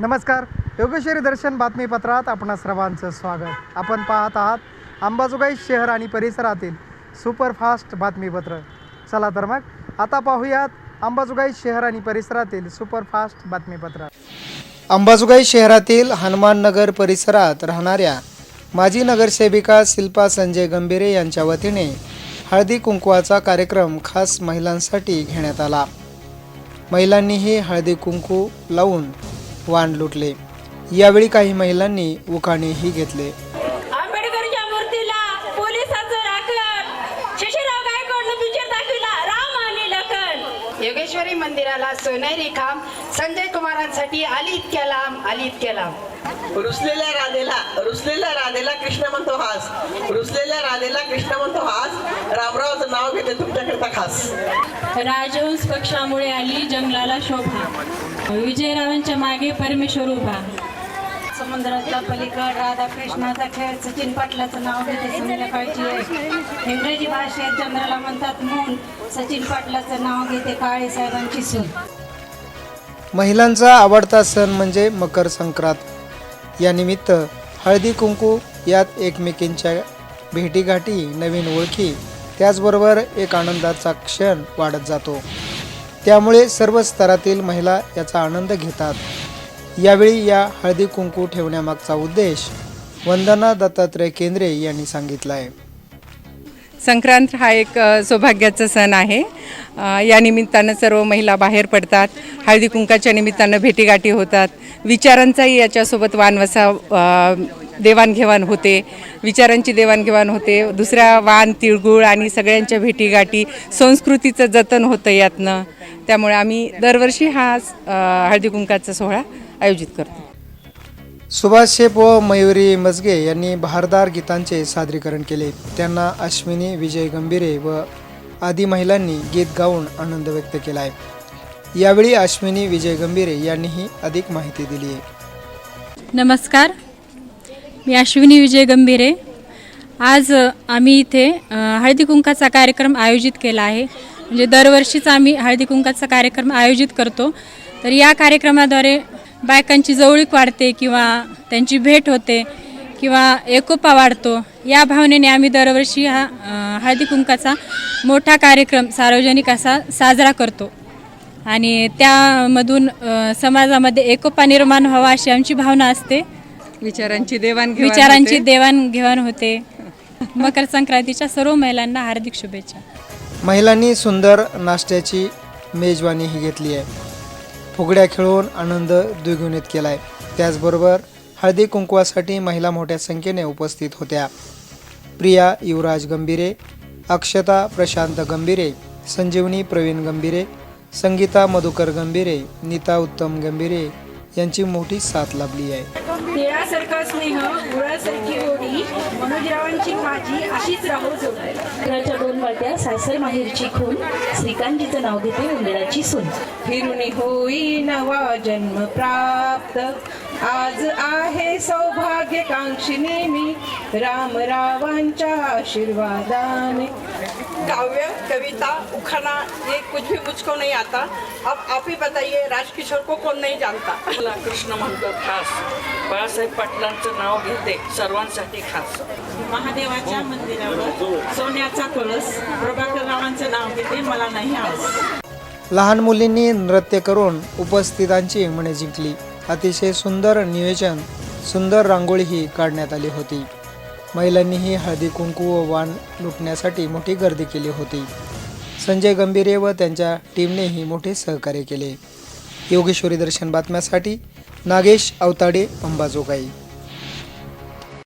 नमस्कार. योगेश्वरी दर्शन बातमीपत्रात आपणा सर्वांचं स्वागत. आपण पाहत आहात अंबाजोगाई शहर आणि परिसरातील सुपरफास्ट बातमीपत्र. चला तर मग आता पाहूयात अंबाजोगाई शहर आणि परिसरातील सुपरफास्ट बातमीपत्र. अंबाजोगाई शहरातील हनुमाननगर परिसरात राहणाऱ्या माजी नगरसेविका शिल्पा संजय गंभीरे यांच्या वतीने हळदी कुंकवाचा कार्यक्रम खास महिलांसाठी घेण्यात आला. महिलांनीही हळदी कुंकू लावून वाण लुटले. यावेळी काही महिलांनी उखाणेही घेतले. आंबेडकरच्या पोलिसांचं राखण. शशीराव दाखविला राम लखन. योगेश्वरी मंदिराला सोनेरी खांब. संजय कुमारांसाठी आली इतक्या लांब आली इतक्या लांब रुसलेल्या राधेला रुसलेल्या राधेला कृष्ण म्हणतो हास. रुसलेल्या राधेला कृष्ण म्हणतो हास. रामरावचं नाव घेते तुमच्याकरता खास. राजहंस पक्षामुळे आली जंगलाला शोभा. विजयरावांच्या मागे परमेश्वर उभा. समुद्रातला पलीकड राधा कृष्णाचा खेळ सचिन पाटलाचं नाव घेते संध्याकाळची इंग्रजी भाषेत चंद्राला म्हणतात मून. सचिन पाटलाचं नाव घेते काळे साहेबांची सून. महिलांचा आवडता सण म्हणजे मकर संक्रांत. यानिमित्त हळदी कुंकू यात एकमेकींच्या भेटीगाठी नवीन ओळखी त्याचबरोबर एक आनंदाचा क्षण वाढत जातो. त्यामुळे सर्व स्तरातील महिला याचा आनंद घेतात. यावेळी या हळदी कुंकू ठेवण्यामागचा उद्देश वंदना दत्तात्रय केंद्रे यांनी सांगितला आहे संक्रांत हा एक सौभाग्याचा सण आहे. या निमित्तानं सर्व महिला बाहेर पडतात हळदी कुंकाच्या निमित्तानं भेटीगाठी होतात. विचारांचाही याच्यासोबत वानवसा देवाणघेवाण होते. विचारांची देवाणघेवाण होते. दुसऱ्या वान तिळगुळ आणि सगळ्यांच्या भेटीगाठी संस्कृतीचं जतन होतं यातनं. त्यामुळे आम्ही दरवर्षी हा हळदी कुंकाचा सोहळा आयोजित करतो. सुभाष शेप व मयुरी मजगे यांनी बहारदार गीतांचे सादरीकरण केले. त्यांना अश्विनी विजय गंभीरे व आदी महिलांनी गीत गाऊन आनंद व्यक्त केला आहे यावेळी अश्विनी विजय गंभीरे यांनीही अधिक माहिती दिली आहे. नमस्कार. मी अश्विनी विजय गंभीरे. आज आम्ही इथे हळदी कुंकाचा कार्यक्रम आयोजित केला आहे. म्हणजे दरवर्षीच आम्ही हळदी कुंकाचा कार्यक्रम आयोजित करतो. तर या कार्यक्रमाद्वारे बायकांची जवळीक वाढते किंवा त्यांची भेट होते किंवा एकोपा वाढतो या भावनेने आम्ही दरवर्षी हा हळदी कुंकाचा मोठा कार्यक्रम सार्वजनिक असा साजरा करतो. आणि त्यामधून समाजामध्ये एकोपा निर्माण व्हावा अशी आमची भावना असते. विचारांची देवाणघेवाण विचारांची. देवाणघेवाण होते. मकर संक्रांतीच्या सर्व महिलांना हार्दिक शुभेच्छा. महिलांनी सुंदर नाश्त्याची मेजवानीही घेतली आहे. फुगड्या खेळून आनंद द्विगुणित केला आहे त्याचबरोबर हळदी कुंकवासाठी महिला मोठ्या संख्येने उपस्थित होत्या. प्रिया युवराज गंभीरे अक्षता प्रशांत गंभीरे संजीवनी प्रवीण गंभीरे संगीता मधुकर गंभीरे नीता उत्तम गंभीरे यांची मोठी साथ लाभली आहे. स्नेह गुळासारखी ओढी मनोजरावांची माझी अशीच राहू जोडायला त्या सासर माहेरची खून श्रीकांतजीचं नाव घेते उंदराची सून. फिरून होई नवा जन्म प्राप्त. आज आहे सौभाग्य कांक्षिणी मी राम रावांच्या आशीर्वादाने. काव्य कविता उखाना ये कुछ भी मुझको नहीं आता. अब आप ही बताइए राजकिशोर को कौन नहीं जानता? मला कृष्ण म्हणतो खास. बाळासाहेब पाटलांचं नाव घेते सर्वांसाठी खास. महादेवाच्या मंदिरावर सोन्याचा कळस प्रभाकर रावांचं नाव घेते मला नाही आवडत. लहान मुलींनी नृत्य करून उपस्थितांची मने जिंकली. अतिशय सुंदर नियोजन सुंदर रांगोळीही काढण्यात आली होती. महिलांनीही हळदी कुंकू व वाण लुटण्यासाठी मोठी गर्दी केली होती. संजय गंभीरे व त्यांच्या टीमनेही मोठे सहकार्य केले. योगेश्वरी दर्शन बातम्यासाठी नागेश अवताडे अंबाजोगाई.